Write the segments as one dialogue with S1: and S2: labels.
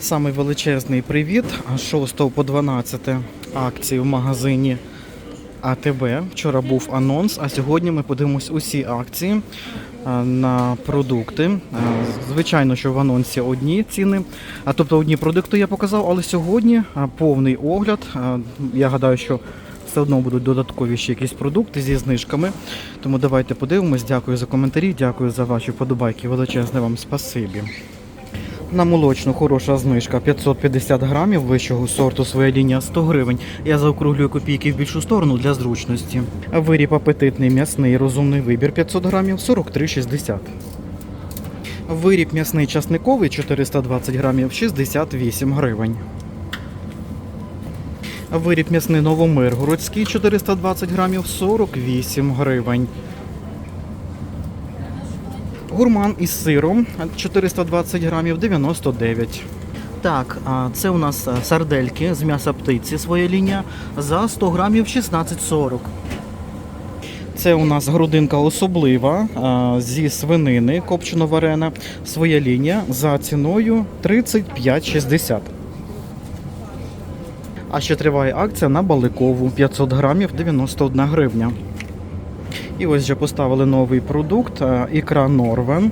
S1: Самий величезний привіт. з 6 по 12 акції в магазині АТБ. Вчора був анонс, а сьогодні ми подивимось усі акції на продукти. Звичайно, що в анонсі одні ціни, а тобто одні продукти я показав, але сьогодні повний огляд. Я гадаю, що все одно будуть додаткові ще якісь продукти зі знижками. Тому давайте подивимось. Дякую за коментарі, дякую за ваші подобайки. Величезне вам спасибі. На молочну хороша знижка 550 грамів вищого сорту своя лінія 100 гривень. Я заокруглюю копійки в більшу сторону для зручності. Виріб апетитний м'ясний розумний вибір 500 грамів 43,60. Виріб м'ясний часниковий 420 грамів 68 гривень. Виріб м'ясний новомиргородський 420 грамів 48 гривень. Гурман із сиром 420 грамів 99. Так, це у нас сардельки з м'яса птиці, своя лінія за 100 грамів 16,40. Це у нас грудинка особлива зі свинини копчено варена. Своя лінія за ціною 35,60. А ще триває акція на баликову 500 грамів 91 гривня. І ось вже поставили новий продукт, ікра Норвен.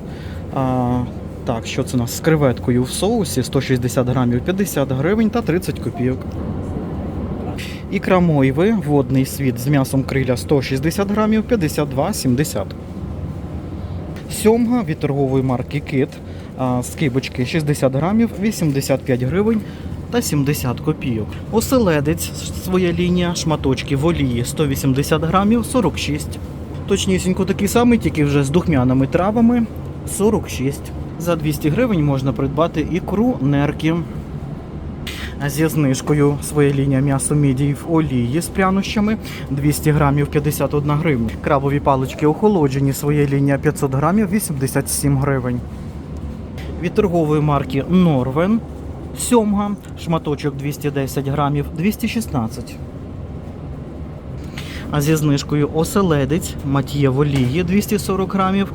S1: Так, що це у нас з креветкою в соусі 160 грамів 50 гривень та 30 копійок. Ікра мойви, водний світ з м'ясом криля 160 грамів 52,70. Сьомга від торгової марки Кит з кибочки 60 грамів 85 гривень та 70 копійок. Оселедець своя лінія, шматочки в олії 180 грамів 46. Точнісінько такий самий, тільки вже з духмяними травами 46. За 200 гривень можна придбати ікру нерки. Зі знижкою своя лінія м'ясо мідій в олії з прянощами 200 грамів 51 гривня. Крабові палички охолоджені, своя лінія 500 грамів 87 гривень. Від торгової марки Норвен сьомга, шматочок 210 грамів 216. А зі знижкою оселедець мат'є в олії 240 грамів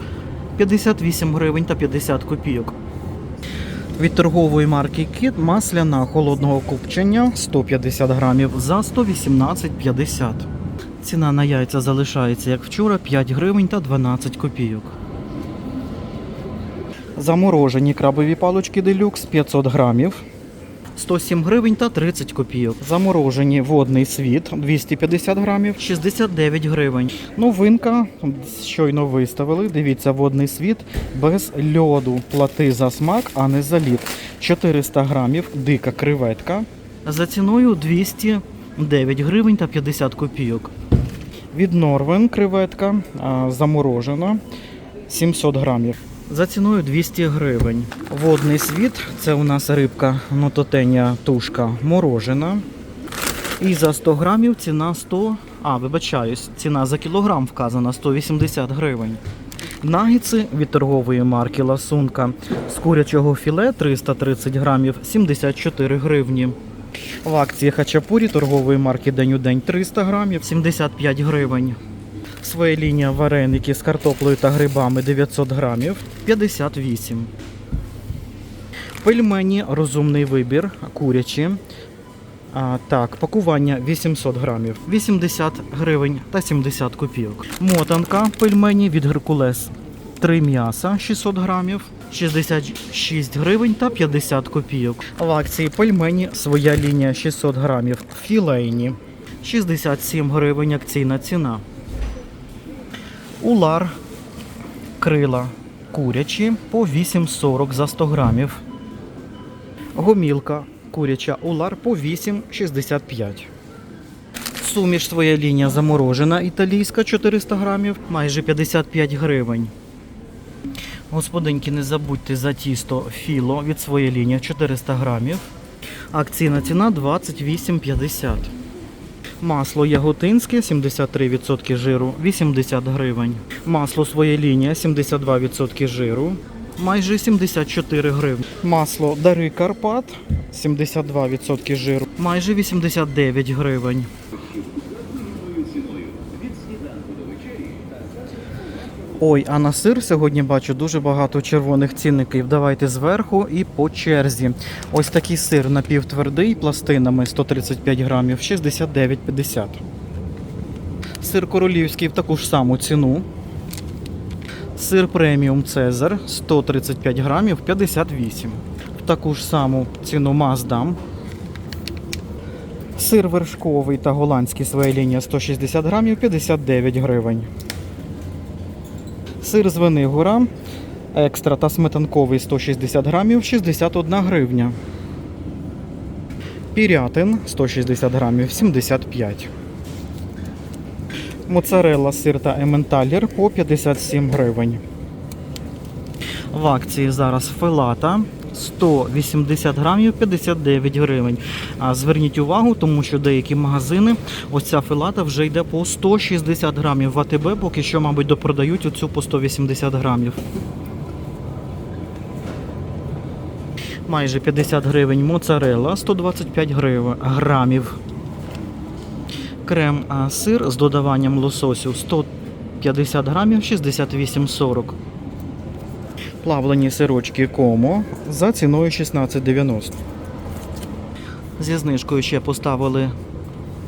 S1: 58 гривень та 50 копійок. Від торгової марки Кіт масляна холодного копчення 150 грамів за 118,50. Ціна на яйця залишається як вчора 5 гривень та 12 копійок. Заморожені крабові палочки делюкс 500 грамів. 107 гривень та 30 копійок. Заморожені водний світ 250 грамів, 69 гривень. Новинка щойно виставили. Дивіться, водний світ без льоду. Плати за смак, а не за лід. 400 грамів, дика креветка. За ціною 209 гривень та 50 копійок. Від Норвен креветка заморожена 700 грамів. За ціною 200 гривень. Водний світ це у нас рибка нототення тушка морожена. І за 100 грамів ціна 100. А, вибачаюсь, ціна за кілограм вказана 180 гривень. Нагіци від торгової марки Ласунка з курячого філе 330 грамів 74 гривні. В акції хачапурі торгової марки День у день 300 грамів 75 гривень. Своя лінія вареники з картоплею та грибами 900 грамів 58. Пельмені розумний вибір, курячі. А, так, пакування 800 грамів, 80 гривень та 70 копійок. Мотанка пельмені від Геркулес. Три м'яса 600 грамів, 66 гривень та 50 копійок. В акції пельмені своя лінія 600 грамів, філейні 67 гривень акційна ціна. Улар крила курячі по 8,40 за 100 грамів. Гомілка куряча улар по 8,65. Суміш своя лінія заморожена італійська 400 грамів, майже 55 гривень. Господинки, не забудьте за тісто філо від своєї лінії 400 грамів. Акційна ціна 28,50. Масло яготинське 73% жиру 80 гривень. Масло своє лінія 72% жиру майже 74 гривні. Масло Дари Карпат 72% жиру майже 89 гривень. Ой, а на сир сьогодні бачу дуже багато червоних цінників. Давайте зверху і по черзі. Ось такий сир напівтвердий пластинами 135 грамів 69,50. Сир королівський в таку ж саму ціну. Сир преміум Цезар 135 грамів 58. В таку ж саму ціну Маздам. Сир вершковий та голландський своя лінія 160 грамів 59 гривень. Сир з Венигора екстра та сметанковий 160 грамів 61 гривня. Пірятин 160 грамів 75. Моцарелла, сир та ементалір по 57 гривень. В акції зараз филата 180 грамів 59 гривень. Зверніть увагу, тому що деякі магазини ось ця филата вже йде по 160 грамів. В АТБ поки що, мабуть, допродають оцю по 180 грамів. Майже 50 гривень моцарелла, 125 гривень, грамів. Крем сир з додаванням лососю 150 грамів 68,40. Плавлені сирочки Комо за ціною 16,90. Зі знижкою ще поставили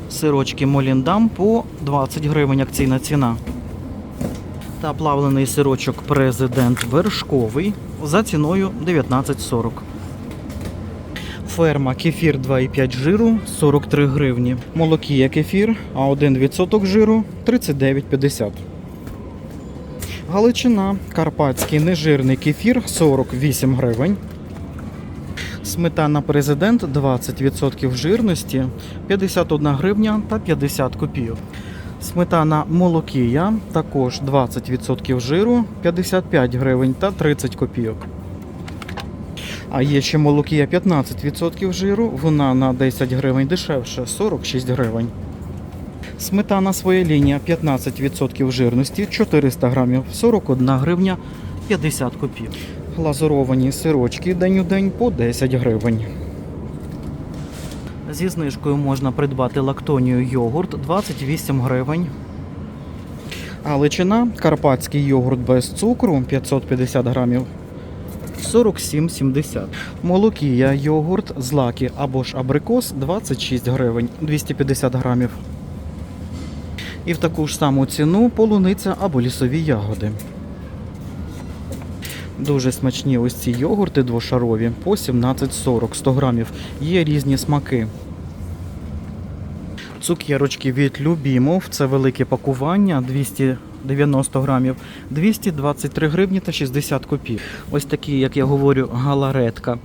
S1: сирочки Моліндам по 20 гривень акційна ціна. Та плавлений сирочок Президент вершковий за ціною 19,40. Ферма кефір 2,5 жиру 43 гривні. Молокія кефір, а 1% жиру 39,50. Галичина, карпатський нежирний кефір 48 гривень. Сметана президент 20% жирності 51 гривня та 50 копійок. Сметана молокія також 20% жиру 55 гривень та 30 копійок. А є ще молокія 15% жиру, вона на 10 гривень дешевше 46 гривень. Сметана своя лінія 15% жирності 400 грамів 41 гривня 50 копійок. Глазуровані сирочки день у день по 10 гривень. Зі знижкою можна придбати лактонію йогурт 28 гривень. Галичина карпатський йогурт без цукру 550 грамів 47,70. Молокія йогурт злаки або ж абрикос 26 гривень 250 грамів. І в таку ж саму ціну полуниця або лісові ягоди. Дуже смачні ось ці йогурти двошарові по 17,40 100 грамів. Є різні смаки. Цукерочки від Любімов. Це велике пакування 290 грамів, 223 гривні та 60 копійок. Ось такі, як я говорю, галаретка.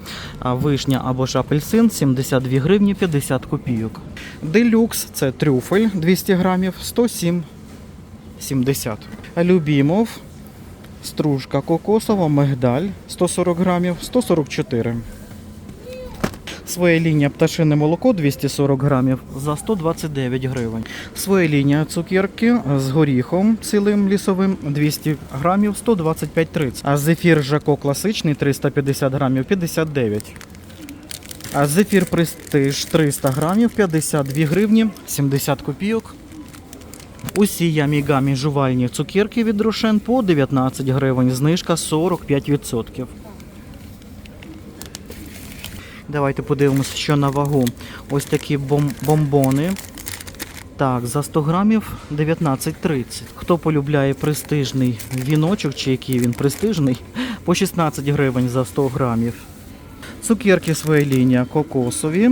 S1: Вишня або ж апельсин 72 гривні 50 копійок. Делюкс це трюфель 200 грамів 107,70. Любімов. Стружка кокосова, мигдаль 140 грамів 144. Своя лінія пташине молоко 240 грамів за 129 гривень. Своя лінія цукерки з горіхом цілим лісовим 200 грамів 125,30. А зефір Жако класичний 350 грамів 59. Зефір престиж 300 грамів 52 гривні 70 копійок. Усі ямігамі жувальні цукерки від Рошен по 19 гривень. Знижка 45%. Давайте подивимося, що на вагу. Ось такі бом- бомбони. Так, за 100 грамів 19,30. Хто полюбляє престижний віночок, чи який він престижний, по 16 гривень за 100 грамів. Цукерки своя лінія кокосові.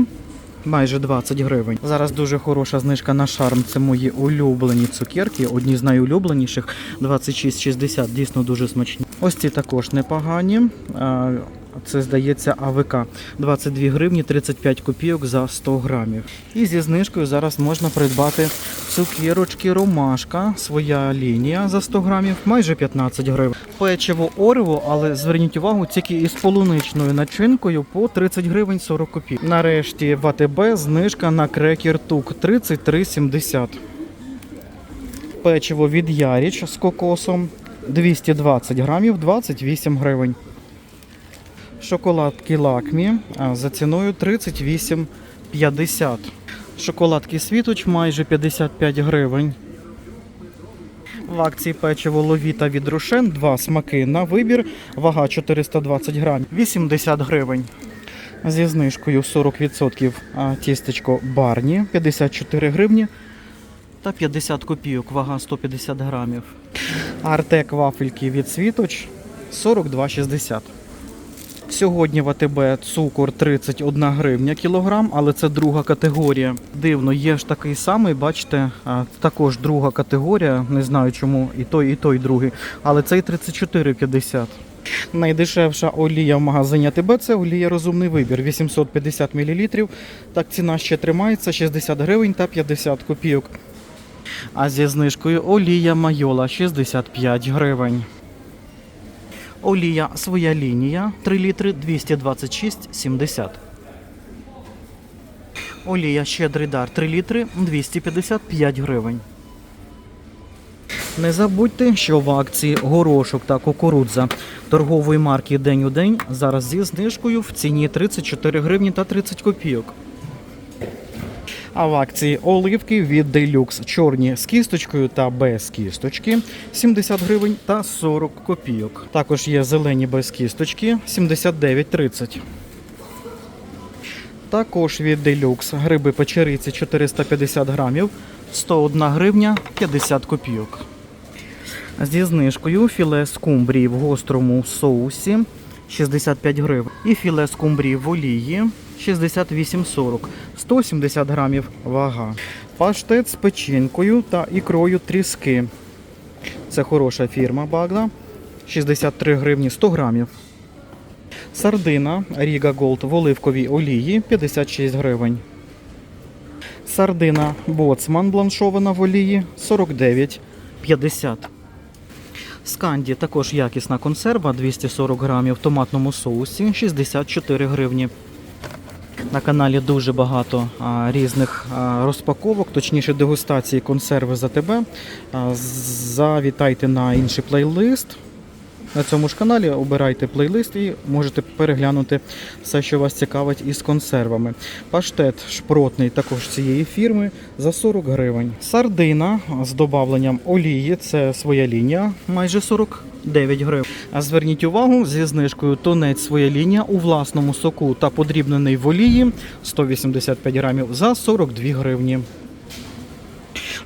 S1: Майже 20 гривень. Зараз дуже хороша знижка на шарм. Це мої улюблені цукерки, одні з найулюбленіших 26,60. Дійсно дуже смачні. Ось ці також непогані. Це здається АВК 22 гривні 35 копійок за 100 грамів. І зі знижкою зараз можна придбати цукерочки Ромашка, своя лінія за 100 грамів, майже 15 гривень. Печиво Орево, але зверніть увагу, тільки із полуничною начинкою по 30 гривень 40 копійок. Нарешті в АТБ знижка на крекер тук 33,70. Печиво від Яріч з кокосом 220 грамів 28 гривень. Шоколадки лакмі за ціною 38,50. Шоколадки світоч майже 55 гривень. В акції печиво ловіта від рушен два смаки на вибір, вага 420 грамів, 80 гривень. Зі знижкою 40% а, тістечко Барні, 54 гривні та 50 копійок, вага 150 грамів. Артек вафельки від Світоч 42,60. Сьогодні в АТБ цукор 31 гривня кілограм, але це друга категорія. Дивно, є ж такий самий, бачите, також друга категорія. Не знаю чому і той, і той другий. Але цей 34,50. Найдешевша олія в магазині АТБ це олія розумний вибір 850 мл. Так ціна ще тримається 60 гривень та 50 копійок. А зі знижкою олія майола 65 гривень. Олія своя лінія 3 літри 226,70. Олія щедрий дар 3 літри 255 гривень. Не забудьте, що в акції горошок та кукурудза торгової марки День у день зараз зі знижкою в ціні 34 гривні та 30 копійок. А в акції оливки від Deluxe чорні з кісточкою та без кісточки 70 гривень та 40 копійок. Також є зелені без кісточки 79,30. Також від Deluxe гриби печериці 450 грамів 101 гривня 50 копійок. Зі знижкою філе скумбрії в гострому соусі 65 гривень. І філе скумбрії в олії 68,40, 170 грамів вага. Паштет з печінкою та ікрою тріски. Це хороша фірма Багда. 63 гривні 100 грамів. Сардина Ріга Голд в оливковій олії 56 гривень. Сардина Боцман бланшована в олії 49,50. Сканді також якісна консерва 240 грамів в томатному соусі 64 гривні. На каналі дуже багато а, різних а, розпаковок, точніше дегустації консерви за тебе. А, завітайте на інший плейлист. На цьому ж каналі обирайте плейлист і можете переглянути все, що вас цікавить із консервами. Паштет шпротний також цієї фірми за 40 гривень. Сардина з додавленням олії це своя лінія, майже 49 гривень. А зверніть увагу, зі знижкою тонець своя лінія у власному соку та подрібнений в олії 185 грамів за 42 гривні.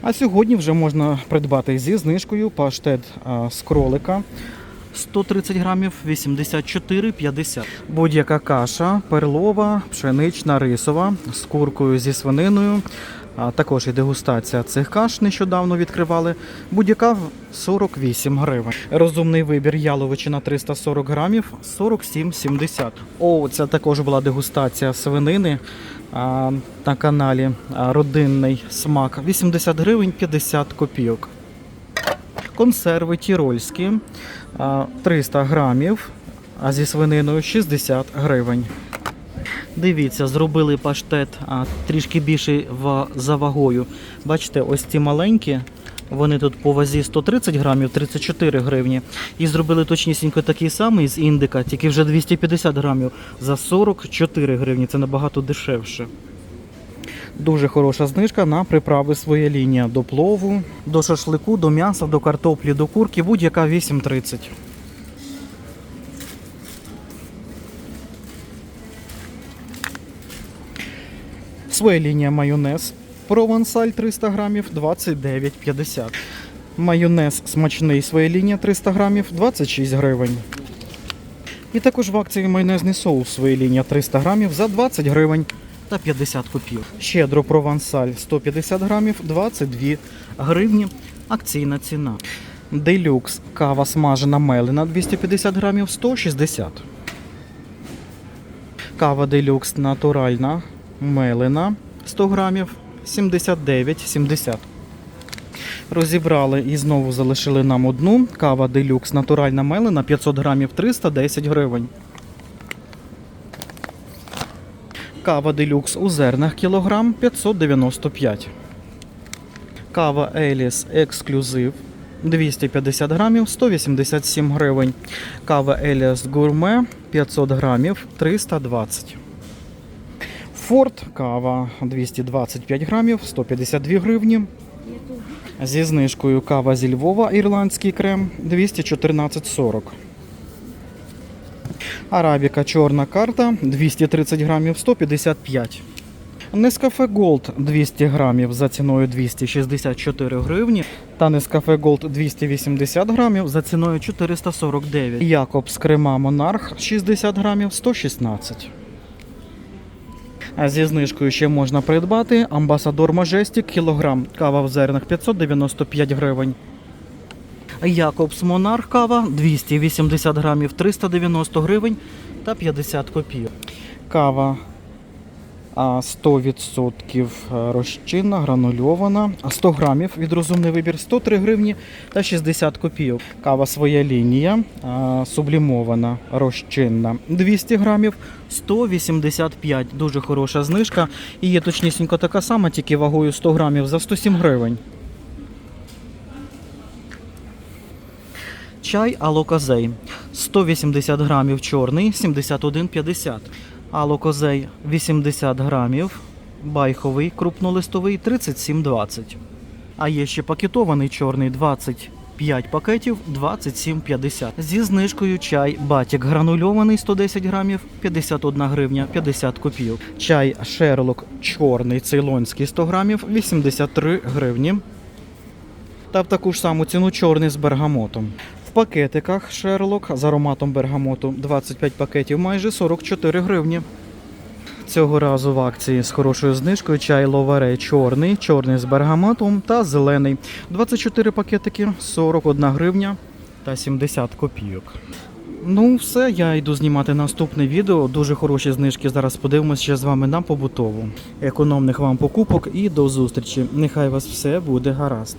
S1: А сьогодні вже можна придбати зі знижкою паштет з кролика 130 грамів 84,50. Будь-яка каша перлова, пшенична, рисова з куркою зі свининою. А також і дегустація цих каш нещодавно відкривали. Будь-яка 48 гривень. Розумний вибір яловичина 340 грамів 47,70. О, це також була дегустація свинини а, на каналі Родинний смак 80 гривень 50 копійок. Консерви тірольські 300 грамів, а зі свининою 60 гривень. Дивіться, зробили паштет а, трішки більший за вагою. Бачите, ось ці маленькі, вони тут по вазі 130 грамів, 34 гривні. І зробили точнісінько такий самий з індика, тільки вже 250 грамів за 44 гривні. Це набагато дешевше. Дуже хороша знижка на приправи своя лінія до плову, до шашлику, до м'яса, до картоплі, до курки, будь-яка 8,30. Своя лінія майонез. Провансаль 300 грамів 29,50. Майонез смачний своя лінія 300 грамів 26 гривень. І також в акції майонезний соус своя лінія 300 грамів за 20 гривень та 50 копійок. Щедро провансаль 150 грамів 22 гривні. Акційна ціна. Делюкс кава смажена мелена 250 грамів 160. Кава делюкс натуральна мелена 100 грамів 79,70. Розібрали і знову залишили нам одну. Кава делюкс натуральна мелена 500 грамів 310 гривень. Кава делюкс у зернах кілограм 595. Кава Еліс ексклюзив 250 грамів 187 гривень. Кава Еліас гурме 500 грамів 320. Форт кава 225 грамів 152 гривні. Зі знижкою кава зі Львова, ірландський крем 214,40. Арабіка чорна карта 230 грамів 155. Нескафе Gold 200 грамів за ціною 264 гривні. Та Нескафе Gold 280 грамів за ціною 449. Якобс крема Монарх 60 грамів 116. А зі знижкою ще можна придбати Амбасадор Мажестік кілограм. Кава в зернах 595 гривень. Якобс Монарх кава 280 грамів 390 гривень та 50 копійок. Кава 100% розчинна, гранульована, 100 грамів від розумний вибір 103 гривні та 60 копійок. Кава своя лінія, сублімована, розчинна 200 грамів 185. Дуже хороша знижка. І є точнісінько така сама, тільки вагою 100 грамів за 107 гривень. Чай Алокозей 180 грамів чорний, 71,50. Алокозей 80 грамів, байховий крупнолистовий 37,20. А є ще пакетований чорний 25 пакетів 27,50. Зі знижкою чай Батік гранульований 110 грамів 51 гривня 50 копійок. Чай Шерлок чорний цейлонський 100 грамів 83 гривні. Та в таку ж саму ціну чорний з бергамотом. В пакетиках Шерлок з ароматом бергамоту 25 пакетів майже 44 гривні. Цього разу в акції з хорошою знижкою чай ловаре чорний, чорний з бергамотом та зелений. 24 пакетики 41 гривня та 70 копійок. Ну, все, я йду знімати наступне відео. Дуже хороші знижки. Зараз подивимося ще з вами на побутову. Економних вам покупок і до зустрічі. Нехай вас все буде гаразд.